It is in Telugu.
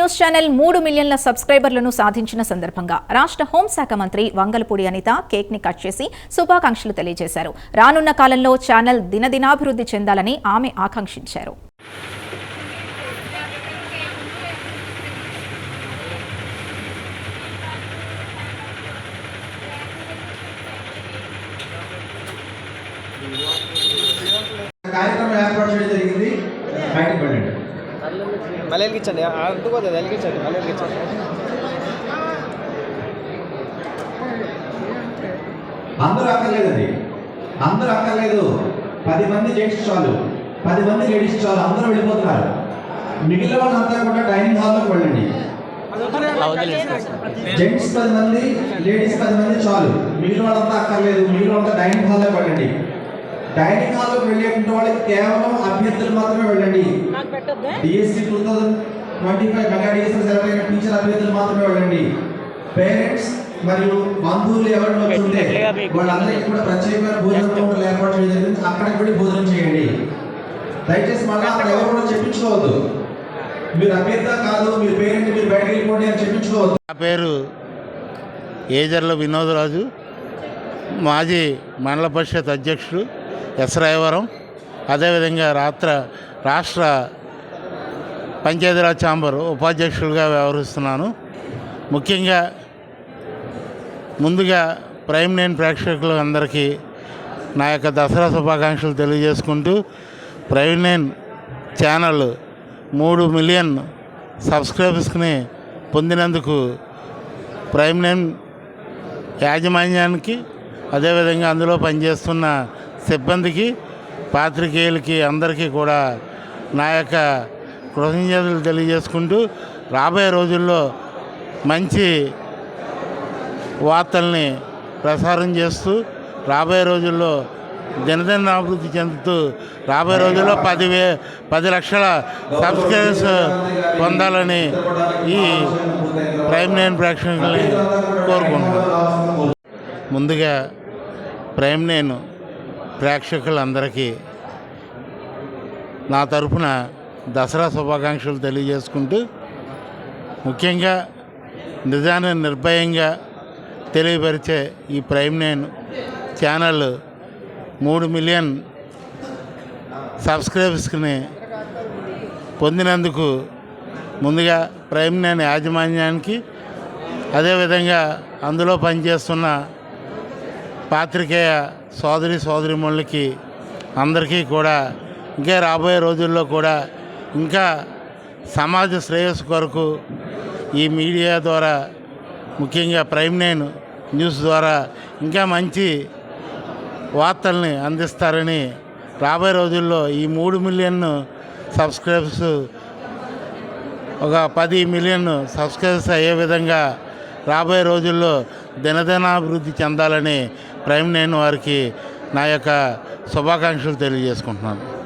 న్యూస్ ఛానల్ మూడు మిలియన్ల సబ్స్క్రైబర్లను సాధించిన సందర్భంగా రాష్ట్ర హోంశాఖ మంత్రి వంగలపూడి అనిత కేక్ని కట్ చేసి శుభాకాంక్షలు తెలియజేశారు. రానున్న కాలంలో ఛానల్ దినదినాభివృద్ధి చెందాలని ఆమె ఆకాంక్షించారు కార్యక్రమం ఏర్పాటు చేయడం జరిగింది బయటకు వెళ్ళండి మళ్ళీ వెలిగించండి అంటుకోదు వెలిగించండి మళ్ళీ వెలిగించండి అందరూ అక్కర్లేదండి. అందరూ అక్కర్లేదు. పది మంది జెంట్స్ చాలు. పది మంది లేడీస్ చాలు. అందరూ వెళ్ళిపోతున్నారు. మిగిలిన వాళ్ళంతా కూడా డైనింగ్ హాల్లోకి వెళ్ళండి. జెంట్స్ పది మంది లేడీస్ పది మంది చాలు. మిగిలిన వాళ్ళంతా అక్కర్లేదు. మిగిలిన వాళ్ళంతా డైనింగ్ హాల్లోకి వెళ్ళండి. డైనింగ్ హాల్లోకి వెళ్ళేటువంటి వాళ్ళకి కేవలం అభ్యర్థులు మాత్రమే వెళ్ళండి. DSC two thousand twenty five mega DSC select అయిన టీచర్ అభ్యర్థులు మాత్రమే వెళ్ళండి. పేరెంట్స్ మరియు బంధువులు ఎవరు వచ్చి ఉంటే వాళ్ళందరికీ కూడా ప్రత్యేకమైన భోజనం కౌంటర్లు ఏర్పాటు చేయడం జరిగింది? అక్కడికి వెళ్ళి భోజనం చేయండి. దయచేసి మళ్ళీ అక్కడ ఎవరు కూడా చెప్పించుకోవద్దు. మీరు అభ్యర్థ కాదు మీరు పేరెంట్ మీరు బయటకు వెళ్ళిపోండి అని చెప్పించుకోవద్దు. నా పేరు ఏజర్ల వినోదరాజు. మాజీ మండల పరిషత్ అధ్యక్షుడు. ఎస్రాయవరం అదేవిధంగా రాత్ర రాష్ట్ర పంచాయతీరాజ్ ఛాంబర్ ఉపాధ్యక్షులుగా వ్యవహరిస్తున్నాను. ముఖ్యంగా ముందుగా ప్రైమ్ నైన్ ప్రేక్షకులు అందరికీ నా యొక్క దసరా శుభాకాంక్షలు తెలియజేసుకుంటూ ప్రైమ్ నైన్ ఛానల్ మూడు మిలియన్ సబ్స్క్రైబర్స్ని పొందినందుకు ప్రైమ్ నైన్ యాజమాన్యానికి అదేవిధంగా అందులో పనిచేస్తున్న సిబ్బందికి పాత్రికేయులకి అందరికీ కూడా నా యొక్క కృతజ్ఞతలు తెలియజేసుకుంటూ రాబోయే రోజుల్లో మంచి వార్తల్ని ప్రసారం చేస్తూ రాబోయే రోజుల్లో దినదిన అభివృద్ధి చెందుతూ రాబోయే రోజుల్లో పదివే పది లక్షల సబ్స్క్రైబర్స్ పొందాలని ఈ ప్రైమ్ నైన్ ప్రేక్షకుల్ని కోరుకుంటున్నాను. ముందుగా ప్రైమ్ నైన్ ప్రేక్షకులందరికీ నా తరఫున దసరా శుభాకాంక్షలు తెలియజేసుకుంటూ ముఖ్యంగా నిజాన్ని నిర్భయంగా తెలియపరిచే ఈ ప్రైమ్ నైన్ ఛానల్ మూడు మిలియన్ సబ్స్క్రైబర్స్ని పొందినందుకు ముందుగా ప్రైమ్ నైన్ యాజమాన్యానికి అదేవిధంగా అందులో పనిచేస్తున్న పాత్రికేయ సోదరి సోదరిమణులకి అందరికీ కూడా ఇంకా రాబోయే రోజుల్లో కూడా ఇంకా సమాజ శ్రేయస్సు కొరకు ఈ మీడియా ద్వారా ముఖ్యంగా ప్రైమ్ నైన్ న్యూస్ ద్వారా ఇంకా మంచి వార్తల్ని అందిస్తారని రాబోయే రోజుల్లో ఈ మూడు మిలియన్ సబ్స్క్రైబర్స్ ఒక పది మిలియన్ సబ్స్క్రైబర్స్ అయ్యే విధంగా రాబోయే రోజుల్లో దినదినాభివృద్ధి చెందాలని ప్రైమ్ నైన్ వారికి నా యొక్క శుభాకాంక్షలు తెలియజేసుకుంటున్నాను.